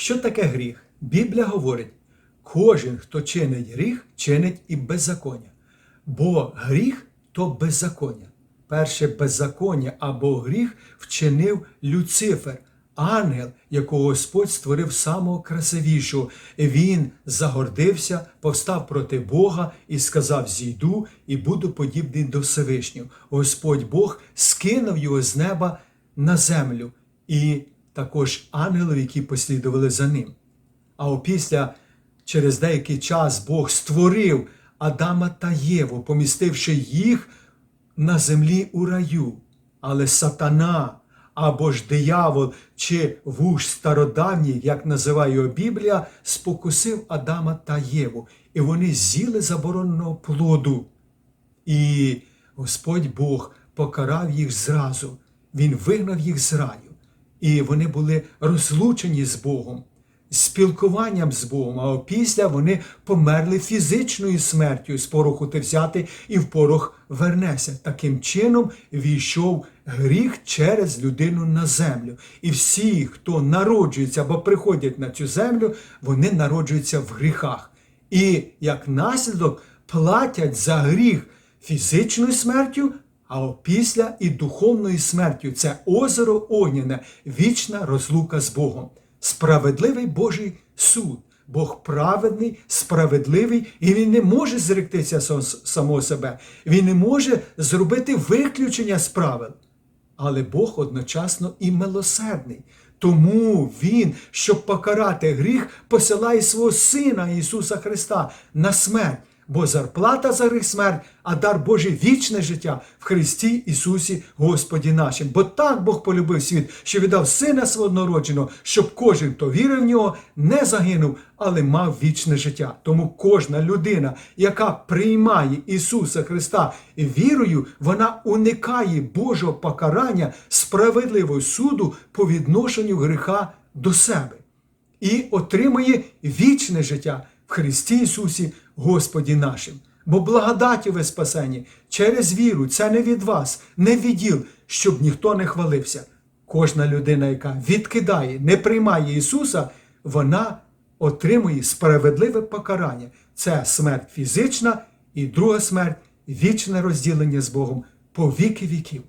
Що таке гріх? Біблія говорить, кожен, хто чинить гріх, чинить і беззаконня. Бо гріх то беззаконня. Перше беззаконня або гріх вчинив Люцифер, ангел, якого Господь створив самого красивішого. Він загордився, повстав проти Бога і сказав: Зійду і буду подібний до Всевишнього. Господь Бог скинув його з неба на землю, і також ангелів, які послідували за ним. А опісля, через деякий час, Бог створив Адама та Єву, помістивши їх на землі у раю. Але сатана або ж диявол чи вуж стародавній, як називає його Біблія, спокусив Адама та Єву, і вони з'їли забороненого плоду. І Господь Бог покарав їх зразу. Він вигнав їх з раю. І вони були розлучені з Богом, спілкуванням з Богом, а опісля вони померли фізичною смертю, з пороху ти взяти і в порох вернеся. Таким чином війшов гріх через людину на землю. І всі, хто народжується або приходять на цю землю, вони народжуються в гріхах. І як наслідок платять за гріх фізичною смертю, а опісля і духовною смертю це озеро огняне, вічна розлука з Богом. Справедливий Божий суд. Бог праведний, справедливий, і він не може зректися сам- самого себе. Він не може зробити виключення з правил. Але Бог одночасно і милосердний. Тому Він, щоб покарати гріх, посилає свого Сина Ісуса Христа на смерть. Бо зарплата за гріх смерть, а дар Божий вічне життя в Христі Ісусі Господі нашим. Бо так Бог полюбив світ, що віддав Сина свого однородженого, щоб кожен, хто вірив в нього, не загинув, але мав вічне життя. Тому кожна людина, яка приймає Ісуса Христа вірою, вона уникає Божого покарання, справедливого суду по відношенню гріха до себе і отримує вічне життя в Христі Ісусі Господі нашим. Бо благодаті ви спасені через віру, це не від вас, не від діл, щоб ніхто не хвалився. Кожна людина, яка відкидає, не приймає Ісуса, вона отримує справедливе покарання. Це смерть фізична і друга смерть вічне розділення з Богом по віки віків.